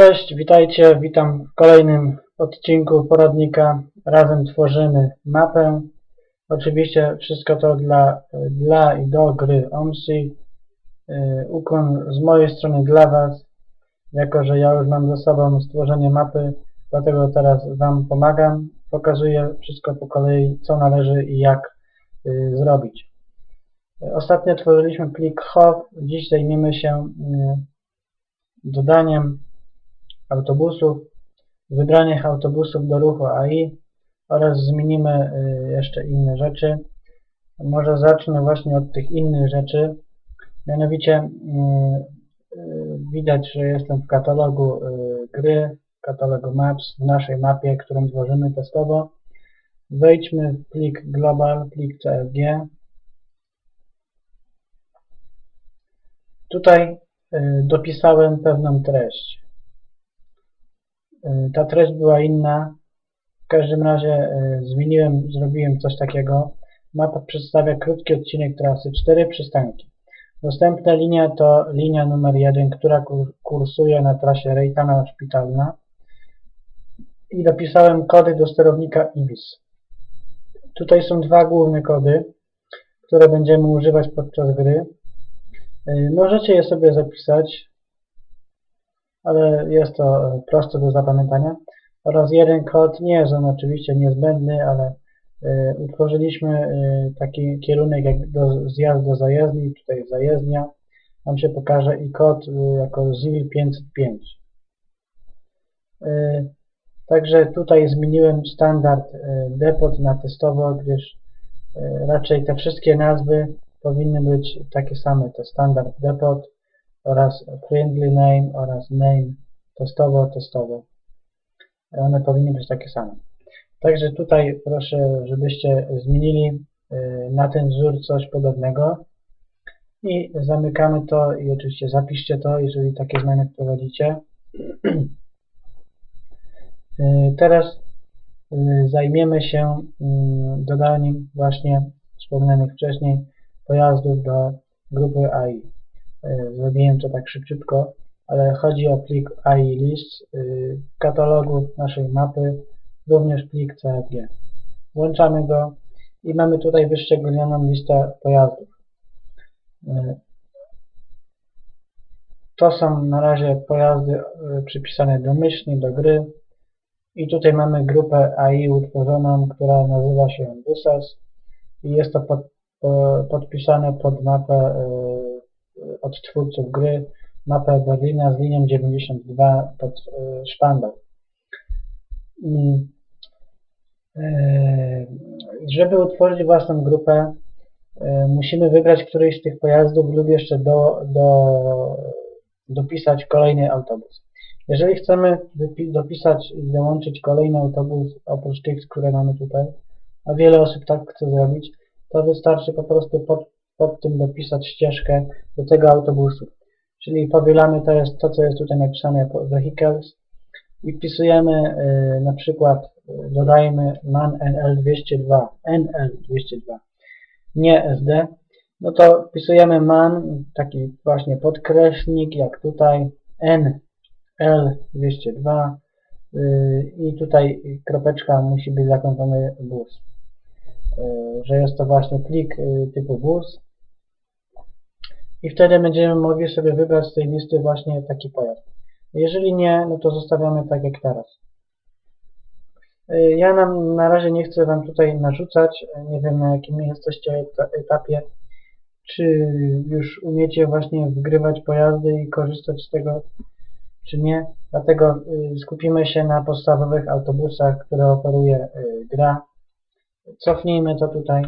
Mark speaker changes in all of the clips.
Speaker 1: Cześć, witajcie, witam w kolejnym odcinku poradnika. Razem tworzymy mapę. Oczywiście wszystko to dla, dla i do gry OMSI. Yy, Ukłon z mojej strony dla Was, jako że ja już mam za sobą stworzenie mapy, dlatego teraz Wam pomagam. Pokazuję wszystko po kolei, co należy i jak yy, zrobić. Ostatnio tworzyliśmy plik HOV, dziś zajmiemy się yy, dodaniem autobusów, wybranych autobusów do ruchu AI oraz zmienimy y, jeszcze inne rzeczy. Może zacznę właśnie od tych innych rzeczy. Mianowicie y, y, widać, że jestem w katalogu gry, katalogu Maps, w naszej mapie, którą tworzymy testowo. Wejdźmy w plik global, plik CSG. Tutaj dopisałem pewną treść. Y, ta treść była inna. W każdym razie y, zmieniłem, zrobiłem coś takiego. Mapa przedstawia krótki odcinek trasy, cztery przystanki. Następna linia to linia numer 1, która kursuje na trasie Rejtana Szpitalna. I dopisałem kody do sterownika IBIS. Tutaj są dwa główne kody, które będziemy używać podczas gry. Y, możecie je sobie zapisać ale jest to e, proste do zapamiętania. Oraz jeden kod, nie jest on oczywiście niezbędny, ale y, utworzyliśmy y, taki kierunek jak do zjazd do zajezdni, tutaj zajezdnia. Nam się pokaże i kod y, jako ZIL 505. Także tutaj zmieniłem standard depot na testowo, gdyż raczej te wszystkie nazwy powinny być takie same. To standard depot, oraz friendly name oraz name testowo, testowo. One powinny być takie same. Także tutaj proszę, żebyście zmienili y, na ten wzór coś podobnego i zamykamy to i oczywiście zapiszcie to, jeżeli takie zmiany wprowadzicie. Y, teraz y, zajmiemy się dodaniem właśnie wspomnianych wcześniej pojazdów do grupy AI. E, zrobiłem to tak szybciutko, ale chodzi o plik AI list e, katalogu naszej mapy, również plik CFG. Włączamy go i mamy tutaj wyszczególnioną listę pojazdów. E, to są na razie pojazdy przypisane domyślnie do gry i tutaj mamy grupę AI utworzoną, która nazywa się Busas i jest to pod, podpisane pod mapę od twórców gry mapę Berlina z linią 92 pod e, szpandą. E, żeby utworzyć własną grupę, e, musimy wybrać któryś z tych pojazdów lub jeszcze do, do, dopisać kolejny autobus. Jeżeli chcemy dopisać i dołączyć kolejny autobus oprócz tych, które mamy tutaj, a wiele osób tak chce zrobić, to wystarczy po prostu pod, pod tym dopisać ścieżkę do tego autobusu. Czyli powielamy to jest to, co jest tutaj napisane vehicles. I wpisujemy y, na przykład y, dodajmy man NL202 NL202 nie SD no to wpisujemy man taki właśnie podkreśnik jak tutaj NL202 y, i tutaj kropeczka musi być zakończony bus y, że jest to właśnie plik y, typu bus i wtedy będziemy mogli sobie wybrać z tej listy właśnie taki pojazd. Jeżeli nie, no to zostawiamy tak jak teraz. Y, ja nam na razie nie chcę Wam tutaj narzucać, nie wiem na jakim jesteście etapie, czy już umiecie właśnie wgrywać pojazdy i korzystać z tego, czy nie. Dlatego y, skupimy się na podstawowych autobusach, które oferuje gra. Cofnijmy to tutaj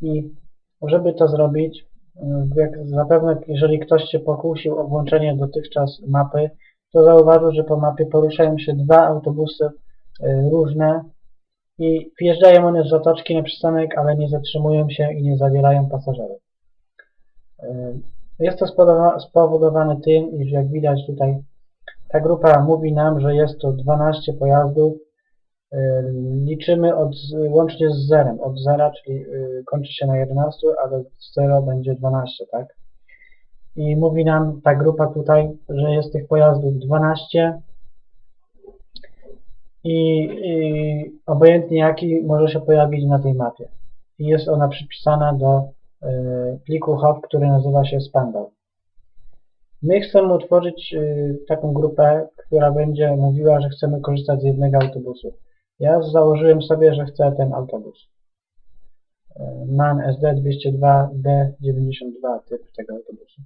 Speaker 1: i żeby to zrobić, jak zapewne jeżeli ktoś się pokusił o włączenie dotychczas mapy, to zauważył, że po mapie poruszają się dwa autobusy y, różne i wjeżdżają one z zatoczki na przystanek, ale nie zatrzymują się i nie zawierają pasażerów. Y, jest to spowodowane tym, iż jak widać tutaj ta grupa mówi nam, że jest to 12 pojazdów liczymy od, łącznie z zerem, od zera, czyli e, kończy się na 11, ale z 0 będzie 12, tak? i mówi nam ta grupa tutaj, że jest tych pojazdów 12 i, i obojętnie jaki może się pojawić na tej mapie. I jest ona przypisana do y, pliku HOV, który nazywa się Spandau. My chcemy utworzyć y, taką grupę, która będzie mówiła, że chcemy korzystać z jednego autobusu. Ja założyłem sobie, że chcę ten autobus. Y, MAN SD 202D92 typ tego autobusu.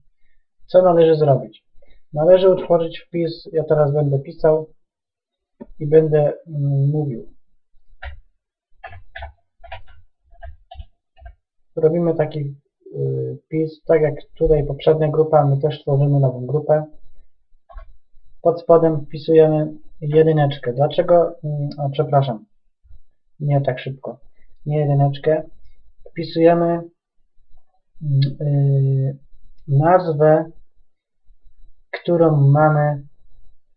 Speaker 1: Co należy zrobić? Należy utworzyć wpis, ja teraz będę pisał i będę mm, mówił. Robimy taki y, wpis, tak jak tutaj poprzednia grupa, my też tworzymy nową grupę. Pod spodem wpisujemy jedyneczkę. Dlaczego? Mm, o, przepraszam. Nie tak szybko. Nie jedyneczkę. Wpisujemy yy, nazwę, którą mamy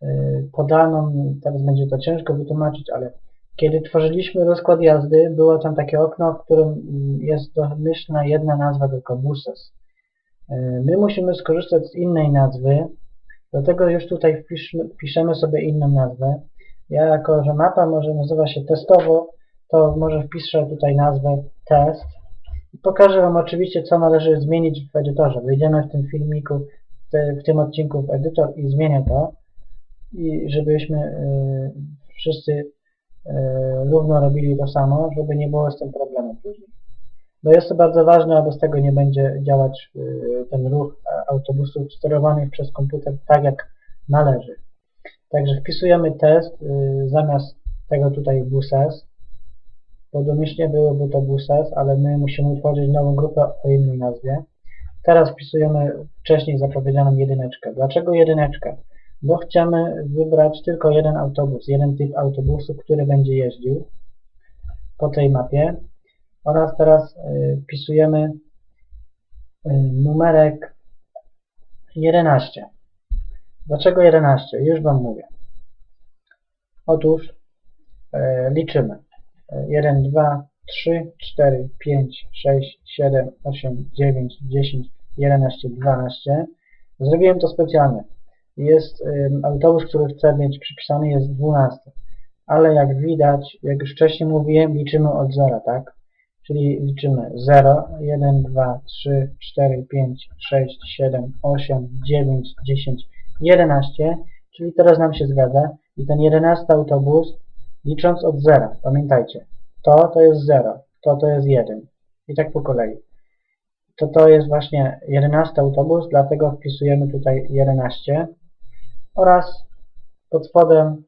Speaker 1: yy, podaną. Teraz będzie to ciężko wytłumaczyć, ale kiedy tworzyliśmy rozkład jazdy, było tam takie okno, w którym mm, jest domyślna jedna nazwa, tylko buses. Yy, my musimy skorzystać z innej nazwy, do tego już tutaj wpiszmy, wpiszemy sobie inną nazwę. Ja jako, że mapa może nazywa się testowo, to może wpiszę tutaj nazwę test. I pokażę Wam oczywiście, co należy zmienić w edytorze. Wejdziemy w tym filmiku, w tym odcinku w edytor i zmienię to. I żebyśmy y, wszyscy y, równo robili to samo, żeby nie było z tym problemu później. Bo jest to bardzo ważne, a bez tego nie będzie działać y, ten ruch autobusów sterowanych przez komputer tak jak należy. Także wpisujemy test y, zamiast tego tutaj buses, bo domyślnie byłoby to buses, ale my musimy utworzyć nową grupę o innej nazwie. Teraz wpisujemy wcześniej zapowiedzianą jedyneczkę. Dlaczego jedyneczkę? Bo chcemy wybrać tylko jeden autobus, jeden typ autobusu, który będzie jeździł po tej mapie. Oraz teraz y, wpisujemy y, numerek 11. Dlaczego 11? Już Wam mówię. Otóż e, liczymy. 1, 2, 3, 4, 5, 6, 7, 8, 9, 10, 11, 12. Zrobiłem to specjalnie. Jest e, autobus, który chcę mieć przypisany, jest 12. Ale jak widać, jak już wcześniej mówiłem, liczymy od zera, tak? Czyli liczymy 0, 1, 2, 3, 4, 5, 6, 7, 8, 9, 10, 11, czyli teraz nam się zgadza. I ten 11 autobus, licząc od 0, pamiętajcie, to to jest 0, to to jest 1. I tak po kolei. To to jest właśnie 11 autobus, dlatego wpisujemy tutaj 11. Oraz pod spodem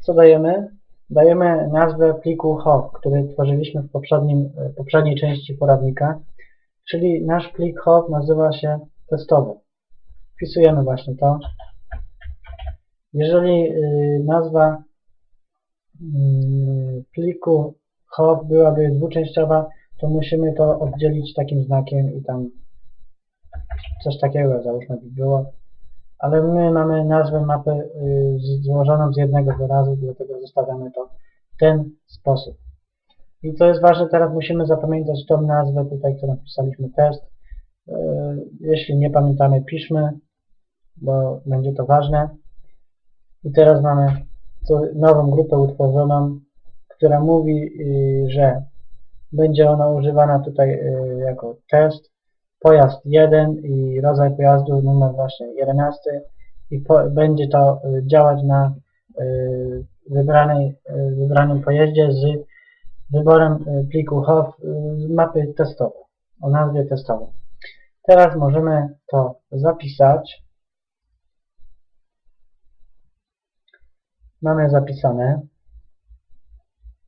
Speaker 1: co dajemy? Dajemy nazwę pliku HOV, który tworzyliśmy w poprzednim, poprzedniej części poradnika, czyli nasz plik HOV nazywa się testowy. Wpisujemy właśnie to. Jeżeli y, nazwa y, pliku HOV byłaby dwuczęściowa, to musimy to oddzielić takim znakiem i tam coś takiego załóżmy by było ale my mamy nazwę mapy y, złożoną z jednego wyrazu, dlatego zostawiamy to w ten sposób. I co jest ważne, teraz musimy zapamiętać tą nazwę tutaj, którą wpisaliśmy test. Y, jeśli nie pamiętamy, piszmy, bo będzie to ważne. I teraz mamy nową grupę utworzoną, która mówi, y, że będzie ona używana tutaj jako test pojazd 1 i rodzaj pojazdu numer właśnie 11 i po, będzie to y, działać na y, wybranej, y, wybranym pojeździe z wyborem pliku HOV z mapy testowej o nazwie testowej. Teraz możemy to zapisać. Mamy zapisane.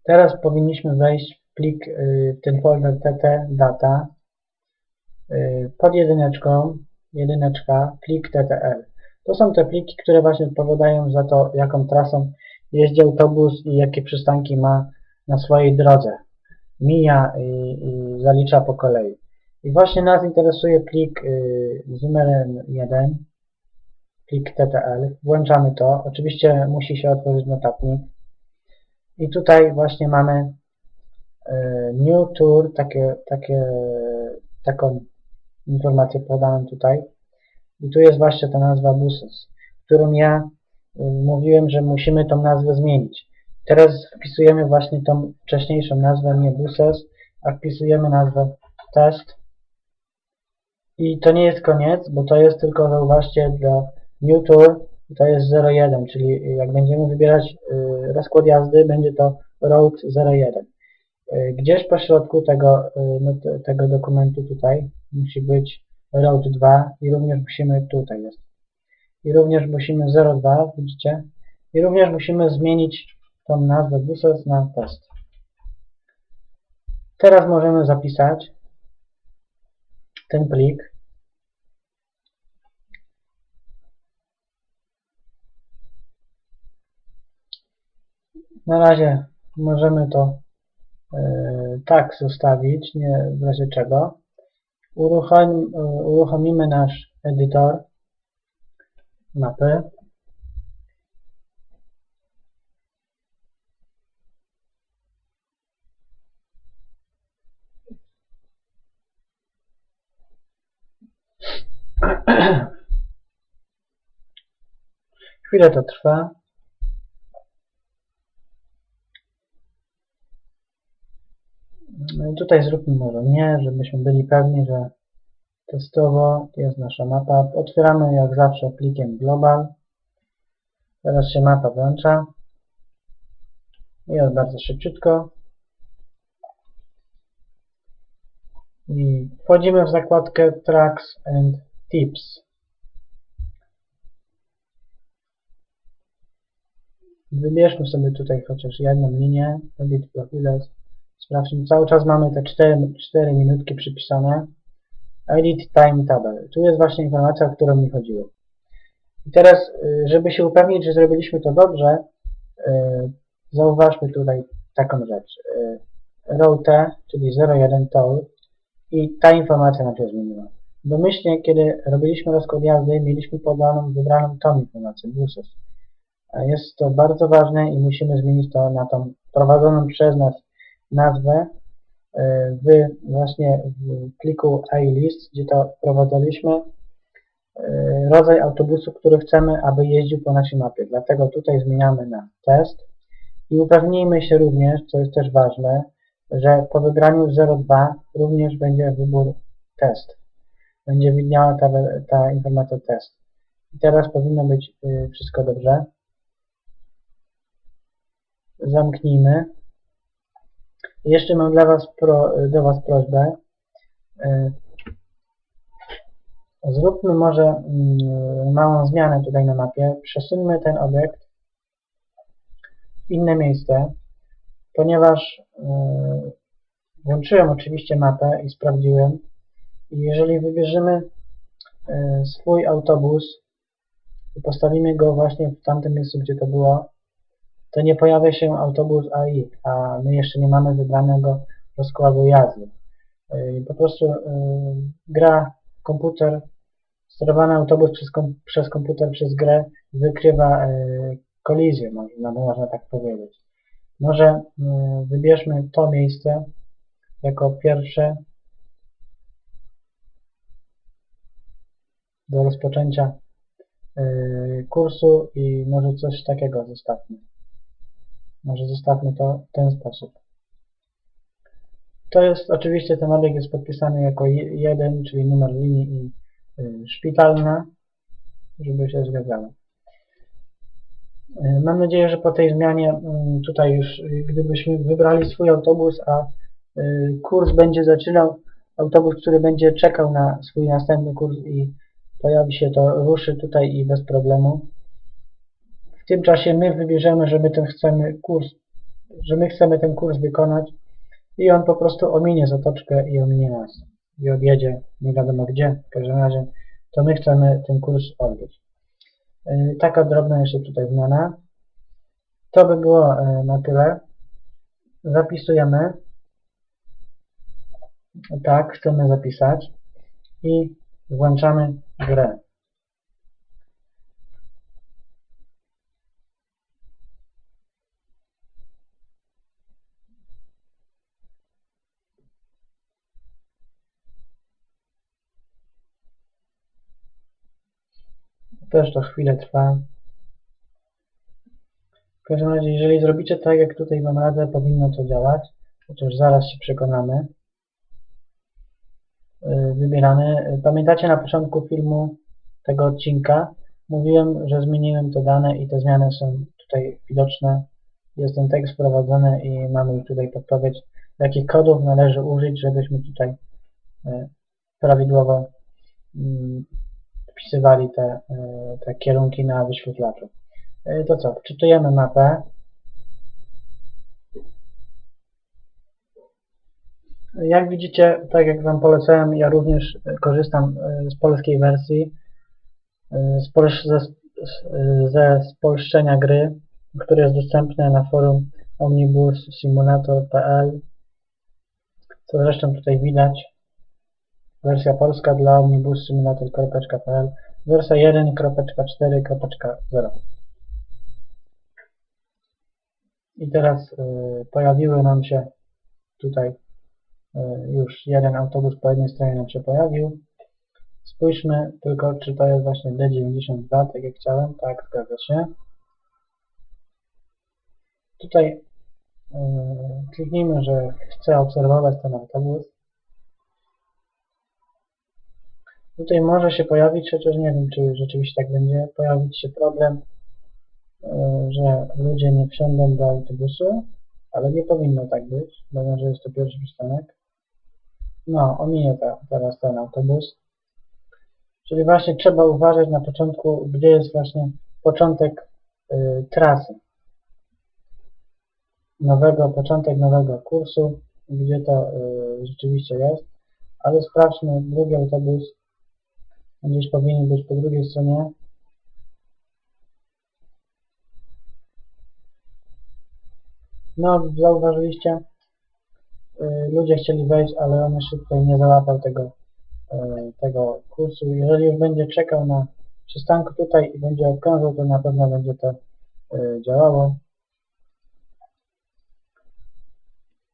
Speaker 1: Teraz powinniśmy wejść w plik, w ten folder tt data Y, pod jedyneczką, jedyneczka, plik TTL. To są te pliki, które właśnie odpowiadają za to, jaką trasą jeździ autobus i jakie przystanki ma na swojej drodze. Mija i, i zalicza po kolei. I właśnie nas interesuje plik y, z numerem 1, plik TTL. Włączamy to. Oczywiście musi się otworzyć notatnik. I tutaj właśnie mamy y, New Tour, takie, takie, taką informację podałem tutaj. I tu jest właśnie ta nazwa buses, którą ja y, mówiłem, że musimy tą nazwę zmienić. Teraz wpisujemy właśnie tą wcześniejszą nazwę, nie buses, a wpisujemy nazwę test. I to nie jest koniec, bo to jest tylko, zauważcie, dla new tour to jest 01, czyli jak będziemy wybierać y, rozkład jazdy, będzie to road 01. Gdzieś po środku tego, y, no, te- tego dokumentu tutaj musi być road 2 i również musimy, tutaj jest, i również musimy 02, widzicie? I również musimy zmienić tą nazwę buses na test. Teraz możemy zapisać ten plik. Na razie możemy to tak zostawić, nie w razie czego. Uruchom, e, uruchomimy nasz edytor mapy. Chwilę to trwa. No i Tutaj zróbmy może nie, żebyśmy byli pewni, że testowo jest nasza mapa. Otwieramy jak zawsze plikiem global. Teraz się mapa włącza. Jest bardzo szybciutko. I wchodzimy w zakładkę Tracks and Tips. Wybierzmy sobie tutaj chociaż jedną linię. Edit Profiles. Sprawdźmy. Cały czas mamy te 4, 4 minutki przypisane. Edit Time Table. Tu jest właśnie informacja, o którą mi chodziło. I teraz, y, żeby się upewnić, że zrobiliśmy to dobrze, y, zauważmy tutaj taką rzecz. Y, Row T, czyli 01 toll i ta informacja nam się zmieniła. Domyślnie, kiedy robiliśmy rozkład jazdy, mieliśmy podaną, wybraną tą informację, buses. Jest to bardzo ważne i musimy zmienić to na tą prowadzoną przez nas nazwę e, w właśnie w pliku iList, gdzie to wprowadzaliśmy e, rodzaj autobusu, który chcemy, aby jeździł po naszej mapie. Dlatego tutaj zmieniamy na test i upewnijmy się również, co jest też ważne, że po wybraniu 02 również będzie wybór test. Będzie widniała ta, ta informacja test. I teraz powinno być y, wszystko dobrze. Zamknijmy. Jeszcze mam dla was pro, do Was prośbę. Y, Zróbmy może mm, małą zmianę tutaj na mapie. Przesuńmy ten obiekt w inne miejsce, ponieważ y, włączyłem oczywiście mapę i sprawdziłem. I jeżeli wybierzemy y, swój autobus i postawimy go właśnie w tamtym miejscu, gdzie to było, to nie pojawia się autobus AI, a my jeszcze nie mamy wybranego rozkładu jazdy. Yy, Po prostu yy, gra, komputer, sterowany autobus przez, kom przez komputer, przez grę wykrywa yy, kolizję, można, można tak powiedzieć. Może wybierzmy to miejsce jako pierwsze do rozpoczęcia kursu i może coś takiego zostawmy. Może zostawmy to w ten sposób. To jest oczywiście ten obiekt jest podpisany jako 1, czyli numer linii i y, szpitalna, żeby się zgadzało. Y, Mam nadzieję, że po tej zmianie y, tutaj już gdybyśmy wybrali swój autobus, a kurs będzie zaczynał, autobus, który będzie czekał na swój następny kurs i pojawi się to, ruszy tutaj i bez problemu. W tym czasie my wybierzemy, że my ten chcemy kurs, że my chcemy ten kurs wykonać i on po prostu ominie zatoczkę i ominie nas i odjedzie nie wiadomo gdzie, w każdym razie to my chcemy ten kurs odbyć. Yy, Taka drobna jeszcze tutaj zmiana. To by było yy, na tyle. Zapisujemy. Tak, chcemy zapisać i włączamy grę. Też to chwilę trwa. W każdym razie, jeżeli zrobicie tak, jak tutaj Wam radzę, powinno to działać. Chociaż zaraz się przekonamy. Yy, Wybierany. Pamiętacie na początku filmu tego odcinka? Mówiłem, że zmieniłem te dane i te zmiany są tutaj widoczne. Jest ten tekst wprowadzony i mamy tutaj podpowiedź, jakich kodów należy użyć, żebyśmy tutaj yy, prawidłowo mm, wpisywali te, yy, te kierunki na wyświetlaczu. Yy, To co, wczytujemy mapę. Jak widzicie, tak jak Wam polecałem, ja również e, korzystam e, z polskiej wersji, e, z polsz- ze, ze spolszczenia gry, które jest dostępne na forum omnibussimulator.pl co zresztą tutaj widać. Wersja polska dla omnibussimulator.pl wersja 1.4.0 i teraz y, pojawiły nam się tutaj y, już jeden autobus po jednej stronie nam się pojawił. Spójrzmy tylko, czy to jest właśnie D92, tak jak chciałem. Tak, zgadza się. Tutaj y, kliknijmy, że chcę obserwować ten autobus. Tutaj może się pojawić, chociaż nie wiem, czy rzeczywiście tak będzie, pojawić się problem, e, że ludzie nie wsiądą do autobusu, ale nie powinno tak być, bo że jest to pierwszy przystanek. No, ominie ta, teraz ten autobus. Czyli właśnie trzeba uważać na początku, gdzie jest właśnie początek y, trasy. Nowego, początek nowego kursu, gdzie to y, rzeczywiście jest. Ale sprawdźmy drugi autobus, gdzieś powinien być po drugiej stronie. No, zauważyliście, y, ludzie chcieli wejść, ale on tutaj nie załapał tego, y, tego kursu. Jeżeli już będzie czekał na przystanku tutaj i będzie obkrążał, to na pewno będzie to y, działało.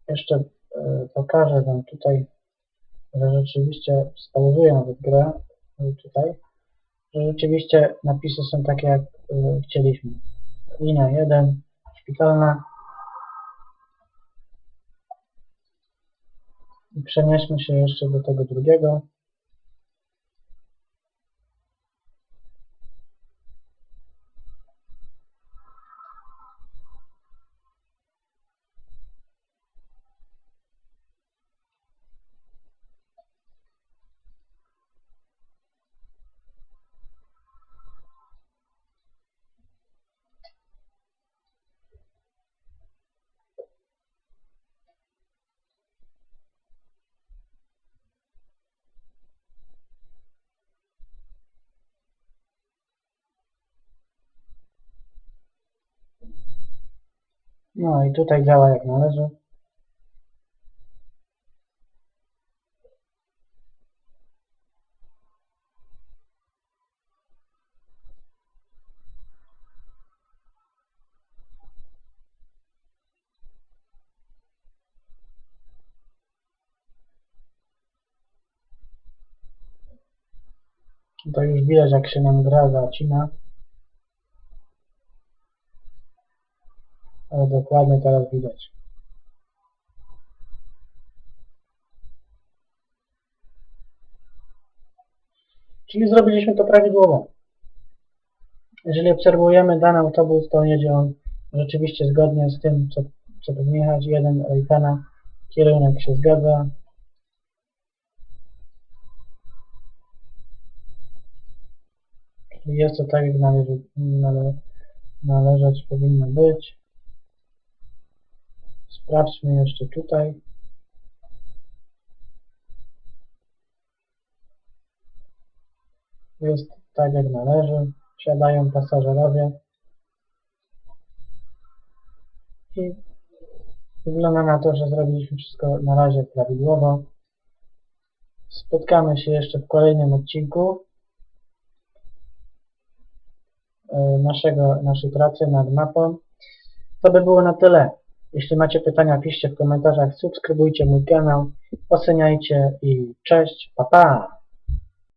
Speaker 1: Jeszcze pokażę Wam tutaj, że rzeczywiście spauzuję nawet grę tutaj, że rzeczywiście napisy są takie jak y, chcieliśmy. Linia 1, szpitalna. I przenieśmy się jeszcze do tego drugiego. No i tutaj działa jak należy. To już widać jak się nam gra zacina. Dokładnie teraz widać. Czyli zrobiliśmy to prawidłowo. Jeżeli obserwujemy dany autobus, to jedzie on rzeczywiście zgodnie z tym, co, co powinien jechać. Jeden Rejtana, kierunek się zgadza. Czyli jest to tak, jak należy, nale, należeć powinno być. Sprawdźmy jeszcze tutaj. Jest tak jak należy. Wsiadają pasażerowie. I wygląda na to, że zrobiliśmy wszystko na razie prawidłowo. Spotkamy się jeszcze w kolejnym odcinku e, naszego, naszej pracy nad mapą. To by było na tyle. Jeśli macie pytania, piszcie w komentarzach, subskrybujcie mój kanał, oceniajcie i cześć, pa pa!